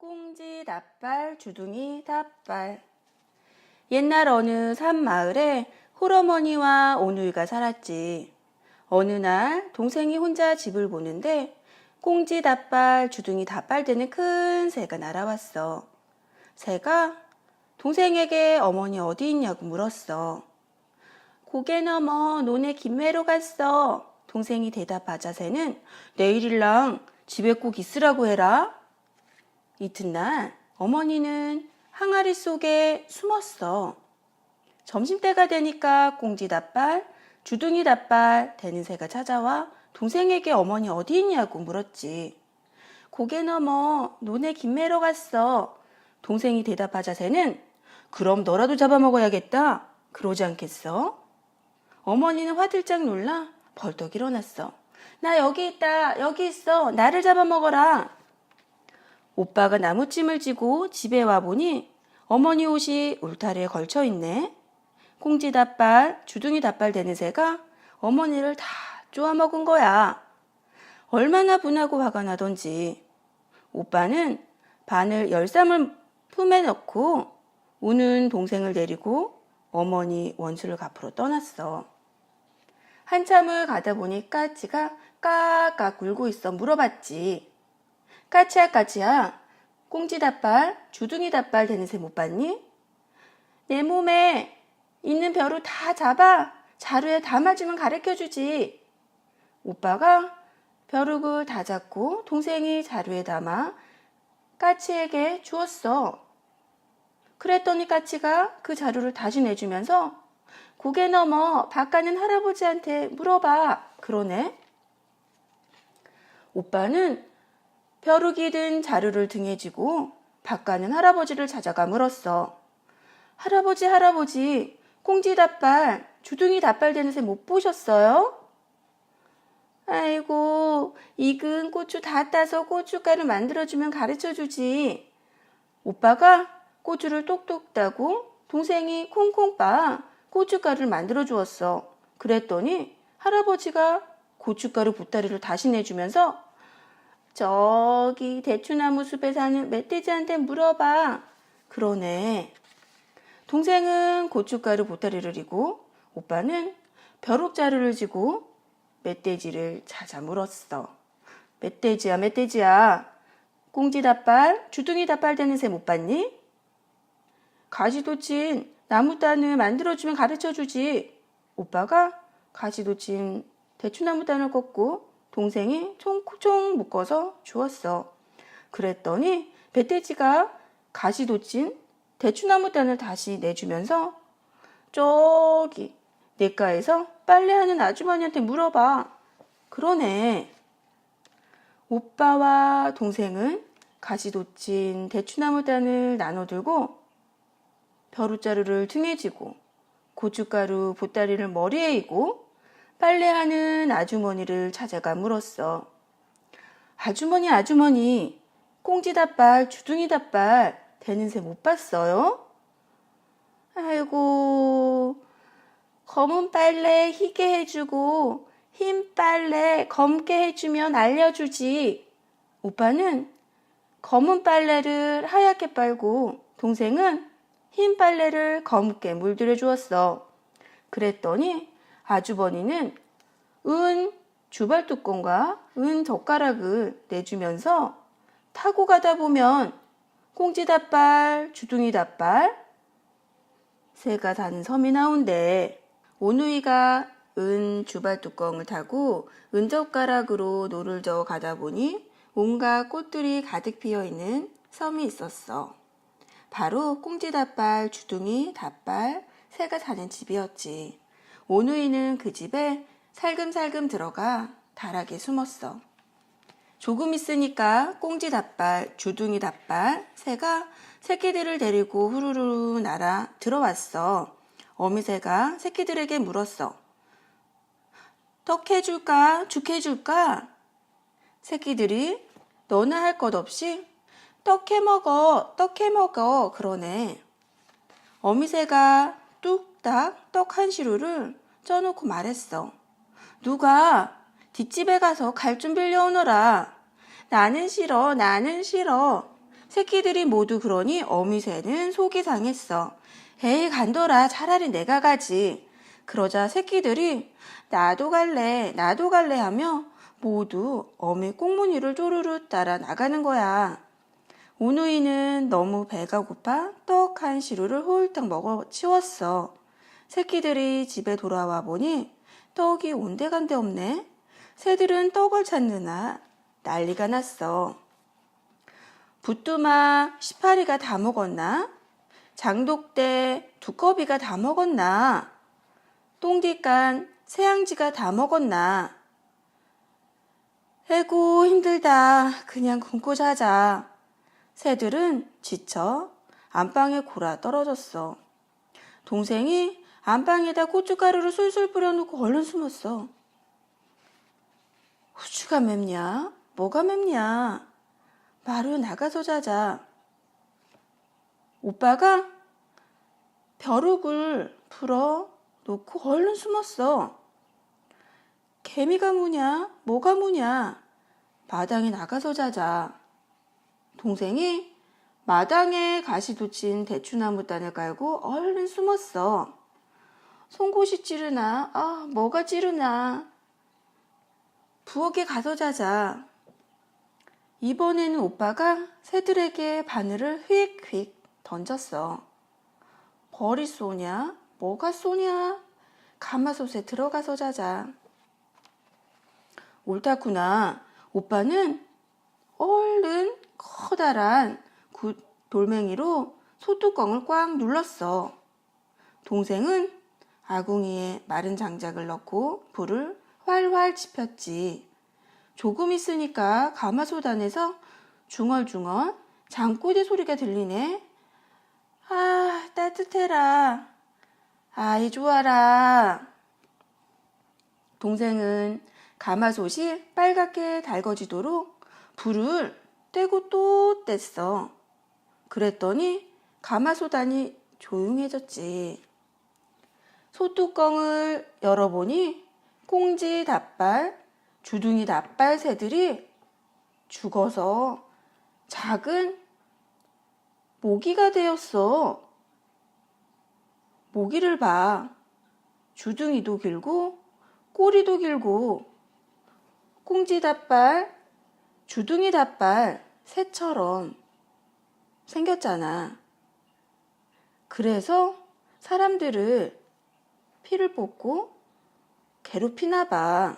꽁지 납발 주둥이 납발 옛날 어느 산 마을에 홀어머니와 오누이가 살았지. 어느 날 동생이 혼자 집을 보는데 꽁지 납발 주둥이 납발 되는 큰 새가 날아왔어. 새가 동생에게 어머니 어디 있냐고 물었어. 고개 넘어 논에 김매로 갔어. 동생이 대답하자 새는 내일일랑 집에 꼭 있으라고 해라. 이튿날 어머니는 항아리 속에 숨었어. 점심때가 되니까 꽁지 닭발, 주둥이 닭발 되는 새가 찾아와 동생에게 어머니 어디 있냐고 물었지. 고개 넘어 논에 김매러 갔어. 동생이 대답하자 새는 그럼 너라도 잡아먹어야겠다. 그러지 않겠어? 어머니는 화들짝 놀라 벌떡 일어났어. 나 여기 있다. 여기 있어. 나를 잡아먹어라. 오빠가 나무찜을 지고 집에 와보니 어머니 옷이 울타리에 걸쳐 있네. 꽁지 닭발, 주둥이 닭발 되는 새가 어머니를 다 쪼아먹은 거야. 얼마나 분하고 화가 나던지. 오빠는 바늘 열삼을 품에 넣고 우는 동생을 데리고 어머니 원수를 갚으러 떠났어. 한참을 가다 보니 까치가 까까 굴고 있어 물어봤지. 까치야 까치야 꽁지 닭발 주둥이 닭발 되는 새 못 봤니? 내 몸에 있는 벼루 다 잡아 자루에 담아주면 가르쳐주지. 오빠가 벼룩을 다 잡고 동생이 자루에 담아 까치에게 주었어. 그랬더니 까치가 그 자루를 다시 내주면서 고개 넘어 바가는 할아버지한테 물어봐. 그러네. 오빠는 벼룩이 든 자루를 등에 지고 바가는 할아버지를 찾아가 물었어. 할아버지, 할아버지, 꽁지 닭발, 주둥이 닭발 되는 새 못 보셨어요? 아이고, 익은 고추 다 따서 고춧가루 만들어주면 가르쳐 주지. 오빠가 고추를 똑똑 따고 동생이 콩콩 빠 고춧가루를 만들어 주었어. 그랬더니 할아버지가 고춧가루 보따리를 다시 내주면서 저기 대추나무 숲에 사는 멧돼지한테 물어봐. 그러네. 동생은 고춧가루 보따리를 이고 오빠는 벼룩자루를 지고 멧돼지를 찾아 물었어. 멧돼지야, 멧돼지야. 꽁지 닭발, 주둥이 닭발 되는 새 못 봤니? 가지도 친 나무단을 만들어주면 가르쳐 주지. 오빠가 가지도 친 대추나무단을 꺾고 동생이 총총 묶어서 주었어. 그랬더니 멧돼지가 가시도 친 대추나무 단을 다시 내주면서 저기 내과에서 빨래하는 아주머니한테 물어봐. 그러네. 오빠와 동생은 가시도친 대추나무 단을 나눠들고 벼루자루를 등에 지고 고춧가루 보따리를 머리에 이고 빨래하는 아주머니를 찾아가 물었어. 아주머니, 아주머니, 꽁지 닭발, 주둥이 닭발 되는 새 못 봤어요? 아이고, 검은 빨래 희게 해주고 흰 빨래 검게 해주면 알려주지. 오빠는 검은 빨래를 하얗게 빨고 동생은 흰 빨래를 검게 물들여 주었어. 그랬더니 아주버니는 은 주발 뚜껑과 은 젓가락을 내주면서 타고 가다 보면 꽁지 닭발, 주둥이 닭발, 새가 사는 섬이 나온대. 오누이가 은 주발 뚜껑을 타고 은 젓가락으로 노를 저어 가다 보니 온갖 꽃들이 가득 피어 있는 섬이 있었어. 바로 꽁지 닭발, 주둥이 닭발, 새가 사는 집이었지. 오누이는 그 집에 살금살금 들어가 다락에 숨었어. 조금 있으니까 꽁지 닭발, 주둥이 닭발, 새가 새끼들을 데리고 후루루 날아 들어왔어. 어미새가 새끼들에게 물었어. 떡 해줄까? 죽 해줄까? 새끼들이 너나 할 것 없이 떡 해먹어, 떡 해먹어, 그러네. 어미새가 뚝딱 떡 한 시루를 쪄놓고 말했어. 누가 뒷집에 가서 갈 좀 빌려오너라. 나는 싫어, 나는 싫어. 새끼들이 모두 그러니 어미새는 속이 상했어. 에이, 간더라. 차라리 내가 가지. 그러자 새끼들이 나도 갈래, 나도 갈래 하며 모두 어미 꽁무니를 쪼르르 따라 나가는 거야. 우누이는 너무 배가 고파 떡 한 시루를 홀딱 먹어 치웠어. 새끼들이 집에 돌아와 보니 떡이 온데간데 없네. 새들은 떡을 찾느나 난리가 났어. 부뚜마 18이가 다 먹었나? 장독대 두꺼비가 다 먹었나? 똥뒷간 새양지가 다 먹었나? 에고 힘들다. 그냥 굶고 자자. 새들은 지쳐 안방에 골아 떨어졌어. 동생이 안방에다 고춧가루를 술술 뿌려놓고 얼른 숨었어. 후추가 맵냐? 뭐가 맵냐? 마루 나가서 자자. 오빠가 벼룩을 풀어 놓고 얼른 숨었어. 개미가 뭐냐? 뭐가 뭐냐? 마당에 나가서 자자. 동생이 마당에 가시 돋친 대추나무 단을 깔고 얼른 숨었어. 송곳이 찌르나? 아, 뭐가 찌르나? 부엌에 가서 자자. 이번에는 오빠가 새들에게 바늘을 휙휙 던졌어. 벌이 쏘냐? 뭐가 쏘냐? 가마솥에 들어가서 자자. 옳다구나. 오빠는 얼른 커다란 구- 돌멩이로 소뚜껑을 꽉 눌렀어. 동생은 아궁이에 마른 장작을 넣고 불을 활활 지폈지. 조금 있으니까 가마솥 안에서 중얼중얼 장꼬대 소리가 들리네. 아, 따뜻해라. 아이, 좋아라. 동생은 가마솥이 빨갛게 달궈지도록 불을 떼고 또 뗐어. 그랬더니 가마솥 안이 조용해졌지. 소뚜껑을 열어보니 꽁지 닭발, 주둥이 닭발 새들이 죽어서 작은 모기가 되었어. 모기를 봐. 주둥이도 길고 꼬리도 길고 꽁지 닭발, 주둥이 닭발 새처럼 생겼잖아. 그래서 사람들을 피를 뽑고 괴롭히나 봐.